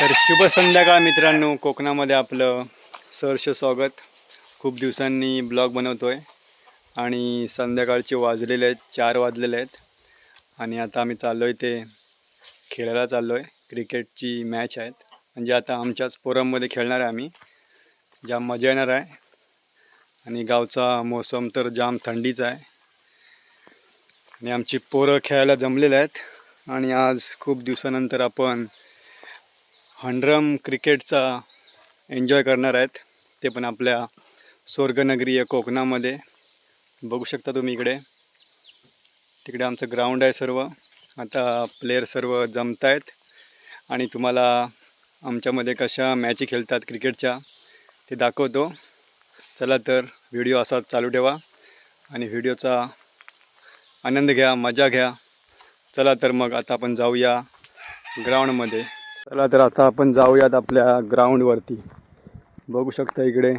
तर शुभ संध्याकाळ मित्रांनो कोकणामध्ये आपलं सहर्ष स्वागत. खूप दिवसांनी ब्लॉग बनवतोय. आणि संध्याकाळचे वाजलेले आहेत चार वाजलेले आहेत. आणि आता आम्ही चाललो आहे ते खेळायला चाललो आहे क्रिकेटची मॅच आहेत. म्हणजे आता आमच्याच फोरममध्ये खेळणार आहे आम्ही. जाम मजा येणार आहे. आणि गावचा मोसम तर जाम थंडीचा आहे. आणि आमची पोरं खेळायला जमलेले आहेत. आणि आज खूप दिवसानंतर आपण हंड्रम क्रिकेटचा एन्जॉय करणार आहेत. ते पण आपल्या स्वर्गनगरीय कोकणामध्ये. बघू शकता तुम्ही इकडे. तिकडे आमचं ग्राउंड आहे सर्व. आता प्लेयर सर्व जमत आहेत आणि तुम्हाला आमच्यामध्ये कशा मॅची खेळतात क्रिकेटच्या ते दाखवतो. चला तर व्हिडिओ असाच चालू ठेवा. आणि व्हिडिओचा आनंद घ्या मजा घ्या. चला तर मग आता आपण जाऊया ग्राउंडमध्ये चला तर आता आपण जाऊयात आपल्या ग्राउंडवरती बघू शकता इकडे.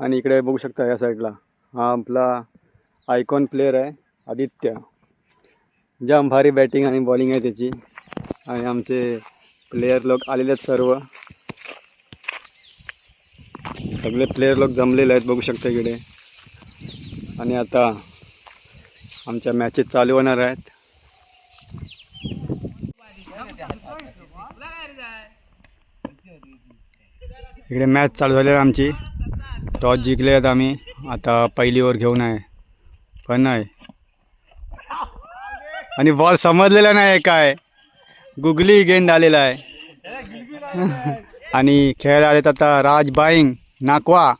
आणि इकडे बघू शकता या साईडला हा आपला आयकॉन प्लेअर आहे आदित्य. जाम भारी बॅटिंग आणि बॉलिंग आहे त्याची. आणि आमचे प्लेयर लोक आलेले आहेत सर्व. सगळे प्लेयर लोक जमलेले आहेत बघू शकता इकडे. आणि आता आमच्या मॅचेस चालू होणार आहेत. इकडे मॅच चालू झाली आमची. टॉस जिंकले आहेत आम्ही. आता पहिली ओव्हर घेऊन आहे. पण नाही. आणि बॉल समजलेला नाही आहे काय. गुगली गेंद आलेला आहे. आणि खेळायला आलेत आता राज बाईंग नाकवा.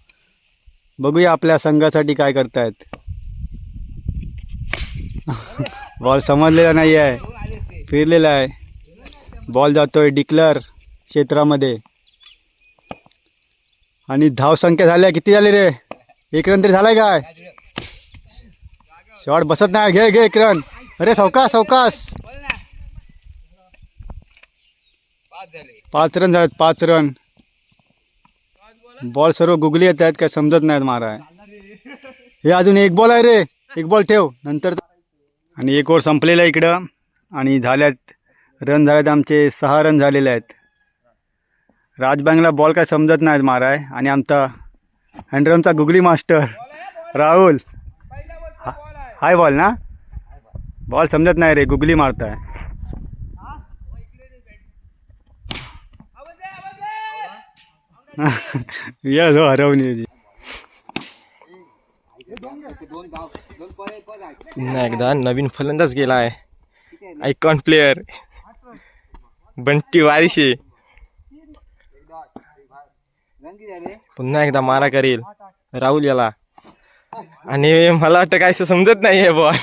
बघूया आपल्या संघासाठी काय करतायत. बॉल समजलेला नाही आहे. फिरलेला आहे. बॉल जातोय डिक्लर क्षेत्रामध्ये. आणि धावसंख्या झाल्या. किती झाली रे? एक रन तरी झालाय काय? शॉट बसत नाही. घे घे एक रन अरे सावकाश सावकाश. पाच रन झालेत पाच रन. बॉल सर्व गुगली येत आहेत काय समजत नाहीत माराय हे अजून एक बॉल आहे रे. एक बॉल ठेव. नंतर आणि एक ओव्हर संपलेला आहे इकडं. आणि झाल्यात रन झाल्यात आमचे सहा रन झालेले आहेत. राजबांगला बॉल काय समजत नाहीत माराय आणि आमचा हँडरमचा गुगली मास्टर. राहुल. हा- हाय बॉल ना? बॉल समजत नाही रे गुगली मारताय. या जो हरवणी पुन्हा एकदा नवीन फलंदाज गेला आहे आयकॉन प्लेअर बंटी वारिशी. पुन्हा एकदा मारा करेल. राहुल याला. आणि मला वाटतं काय समजत नाही आहे बॉल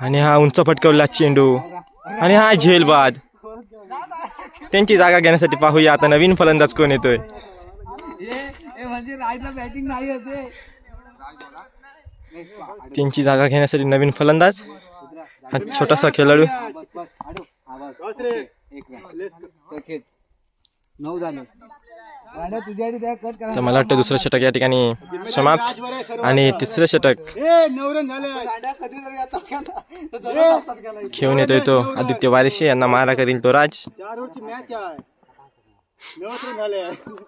आणि हा उंच फटकवला चेंडू. आणि हा झेल बाद त्यांची जागा घेण्यासाठी पाहूया. आता नवीन फलंदाज कोण येतोय? त्यांची जागा घेण्यासाठी नवीन फलंदाज. हा छोटासा खेळाडू. नऊ झाले. आधी त्या कट करा तर मला वाटतं दुसरं षटक या ठिकाणी समाप्त आणि तिसरं षटक. खेळून येतोय तो आदित्य वारिशे यांना मारा करील तो राज.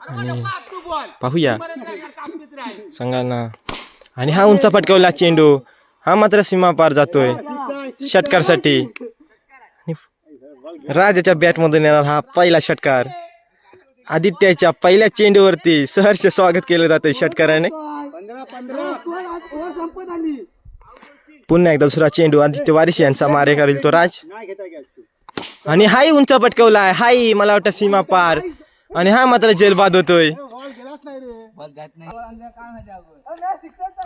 आणि पाहूया. संघांना. आणि हा उंच फटकवला चेंडू. हा मात्र सीमा पार जातोय. षटकारसाठी. राजाच्या बॅटमधून येणार हा पहिला षटकार. आदित्याच्या पहिल्या चेंडूवरती सहर्ष स्वागत केलं जातंय षटकाराने. पुन्हा एकदा दुसरा चेंडू आदित्य वारिस यांचा मारे करेल तो राज. आणि हाही उंच पटकवलाय हाय मला वाटतं सीमा पार. आणि हा मात्र जेलबाद होतोय.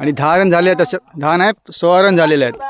आणि दहा रन झाले आहेत तसे दहा नाही सोळा रन झालेले आहेत.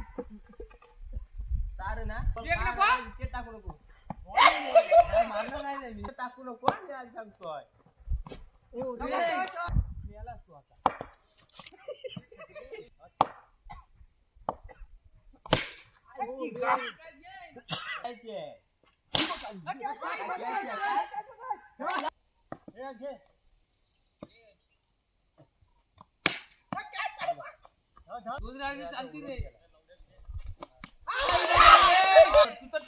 कोण आहे टाकू नको सांगतोय तू तर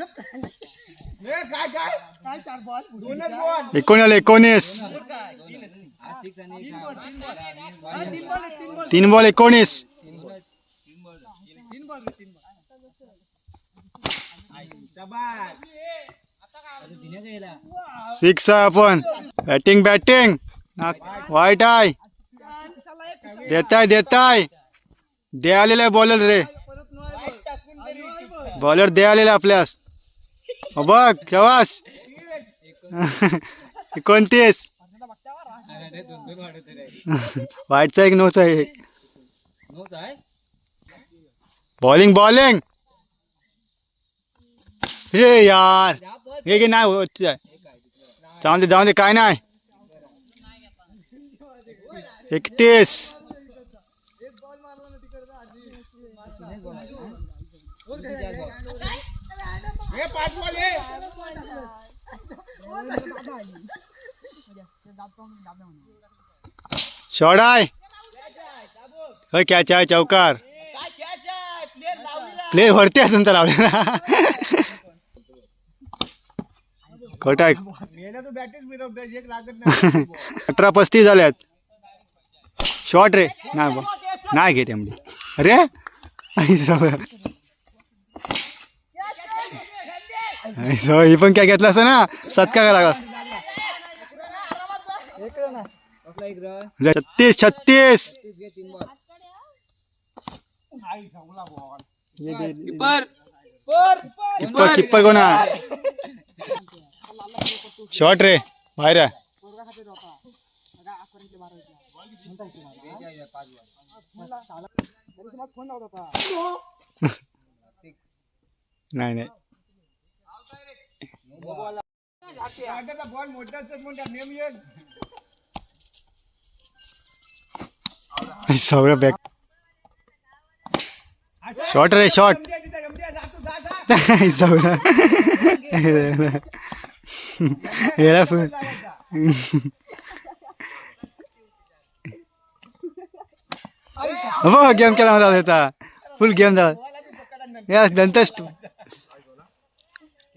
काय काय दोनच बॉल एकोणीस. एकोणीस तीन बॉल एकोणीस. सिक्स आहे आपण. बॅटिंग बॅटिंग वाईट आहे देताय देताय. दे आलेला बॉलर रे. बॉलर दे आलेला आपल्यास. बघ शवास. एकोणतीस. व्हाईटचा एक नोचा आहे बॉलिंग बॉलिंग हे यार. हे की नाही होत आहे. जाऊन दे जाऊन दे काय नाही. एकतीस. हे हे शॉट आहे होय कॅच आहे चौकार? प्लेअर वरती आहे तुमचा लावलेला. खोट आहे अठरा पस्तीस झाल्यात. शॉर्ट रे. नाही बा. नाही घेत एमडी अरे आई सगळं. आई सगळं, ही पण काय घेतलं असं ना? सत्का का लागला. छत्तीस छत्तीस. किप्पर किप्पर कोण? शॉर्ट रे बाहेर. नाही नाही. बॉल मोठाच मोठा नेम येईल. सगळं बॅक शॉर्ट रे शॉर्ट. सगळं याला फुल हो गेम केला मला होता फुल गेम झाला. या नंतर